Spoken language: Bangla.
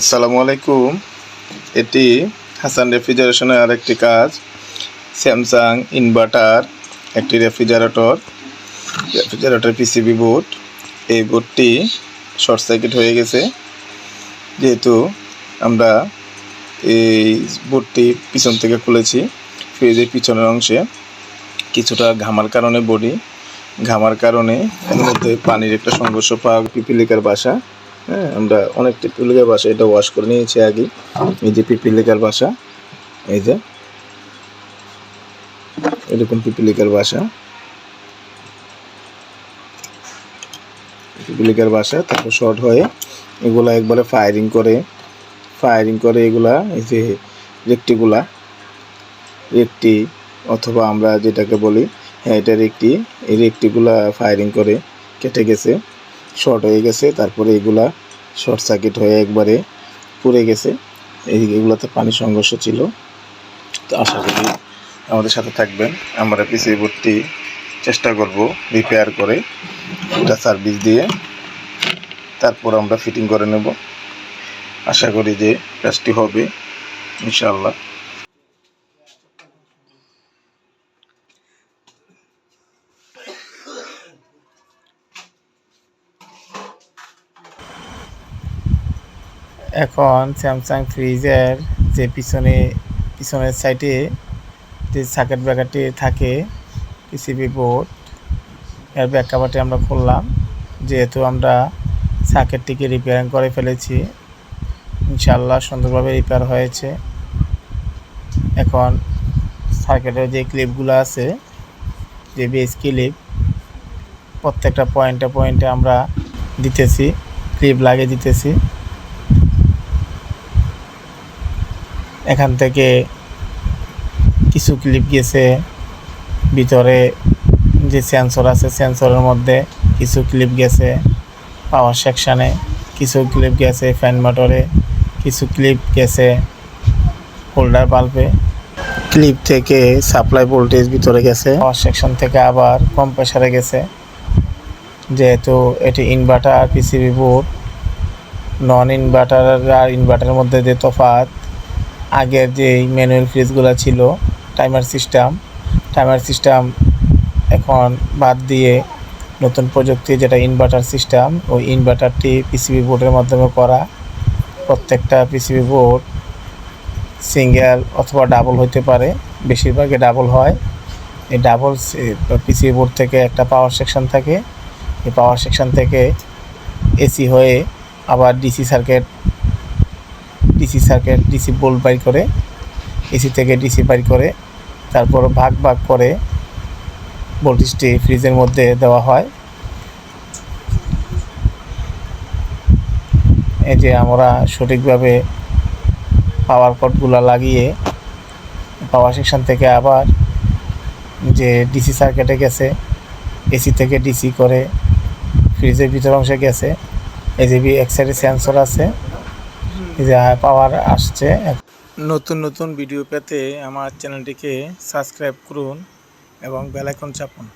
আসসালামু আলাইকুম। এটি হাসান রেফ্রিজারেশনের আরেকটি কাজ। স্যামসাং ইনভার্টার একটি রেফ্রিজারেটর রেফ্রিজারেটর পিসিবি বোর্ড এই বোর্ডটি শর্ট সার্কিট হয়ে গেছে। যেহেতু আমরা এই বোর্ডটি পিছন থেকে খুলেছি, ফ্রিজের পিছনের অংশে। কিছুটা ঘামার কারণে বডি ঘামার কারণে এর মধ্যে পানির একটা সংঘর্ষ পাওয়া, পিপিলিকার বাসা। হ্যাঁ আমরা অনেক পিপিলিকার বাসা এটা ওয়াশ করে নিয়েছি আগে। এই যে পিপিলিকার বাসা, এই যে এরকম পিপিলিকার বাসা। পিপিলিকার বাসা, তারপর শর্ট হয়ে এগুলা একবারে ফায়ারিং করে ফায়ারিং করে এগুলা, এই যে রেকটিগুলা, রেকটি অথবা আমরা যেটাকে বলি হ্যাঁ এটার একটি এই রেকটিগুলা ফায়ারিং করে কেটে গেছে শর্ট হয়ে গেছে, তারপরে এগুলা শর্ট সার্কিট হয়ে একবারে পুড়ে গেছে। এই এগুলোতে পানি সংঘর্ষ ছিল। তো আশা করি আমাদের সাথে থাকবেন। আমরা পিছিয়ে বোর্ডটি চেষ্টা করব রিপেয়ার করে এটা সার্ভিস দিয়ে। তারপর আমরা ফিটিং করে নেব। আশা করি যে কাজটি হবে, ইনশাআল্লাহ। এখন স্যামসাং ফ্রিজের যে পিছনে, পিছনের সাইডে যে সার্কিট ব্রেকারটি থাকে পিসিবি বোর্ড এর ব্যাক কাভারটি আমরা খুললাম। যেহেতু আমরা সার্কিটটিকে রিপেয়ারিং করে ফেলেছি ইনশাল্লাহ সুন্দরভাবে রিপেয়ার হয়েছে। এখন সার্কিটের যে ক্লিপগুলো আছে, যে বেস ক্লিপ প্রত্যেকটা পয়েন্টে পয়েন্টে আমরা দিতেছি ক্লিপ লাগিয়ে দিতেছি। এখান থেকে কিছু ক্লিপ গেছে। ভিতরে যে সেন্সর আছে সেন্সরের মধ্যে কিছু ক্লিপ গেছে পাওয়ার সেকশানে কিছু ক্লিপ গেছে ফ্যান মোটরে কিছু ক্লিপ গেছে হোল্ডার বাল্বে ক্লিপ থেকে সাপ্লাই ভোল্টেজ ভিতরে গেছে। পাওয়ার সেকশন থেকে আবার কম প্রেসারে গেছে। যেহেতু এটি inverter PCB board non inverter আর ইনভার্টারের মধ্যে যে তফাৎ আগের যে ম্যানুয়াল ফ্রিজগুলো ছিল টাইমার সিস্টেম টাইমার সিস্টেম এখন বাদ দিয়ে নতুন প্রযুক্তি যেটা ইনভার্টার সিস্টেম ওই ইনভার্টারটি পিসিবি বোর্ডের মাধ্যমে করা। প্রত্যেকটা পিসিবি বোর্ড সিঙ্গেল অথবা ডাবল হতে পারে, বেশিরভাগই ডাবল হয়। এই ডাবল পিসিবি বোর্ড থেকে একটা পাওয়ার সেকশন থাকে। এই পাওয়ার সেকশন থেকে এসি হয়ে আবার DC circuit DC circuit DC volt বাইর করে এসি থেকে ডিসি বাইর করে, তারপর ভাগ ভাগ করে ভোল্টেজটি ফ্রিজের মধ্যে দেওয়া হয়। এই যে আমরা সঠিকভাবে পাওয়ার কটগুলো লাগিয়ে পাওয়ার সেকশন থেকে আবার যে ডিসি সার্কিটে গেছে এসি থেকে ডিসি করে ফ্রিজের ভিতর অংশে গেছে। এই যে এক সাইডে সেন্সর আছে পাওয়ার আসছে। নতুন নতুন ভিডিও পেতে আমার চ্যানেলটিকে সাবস্ক্রাইব করুন এবং বেলাইকন চাপুন।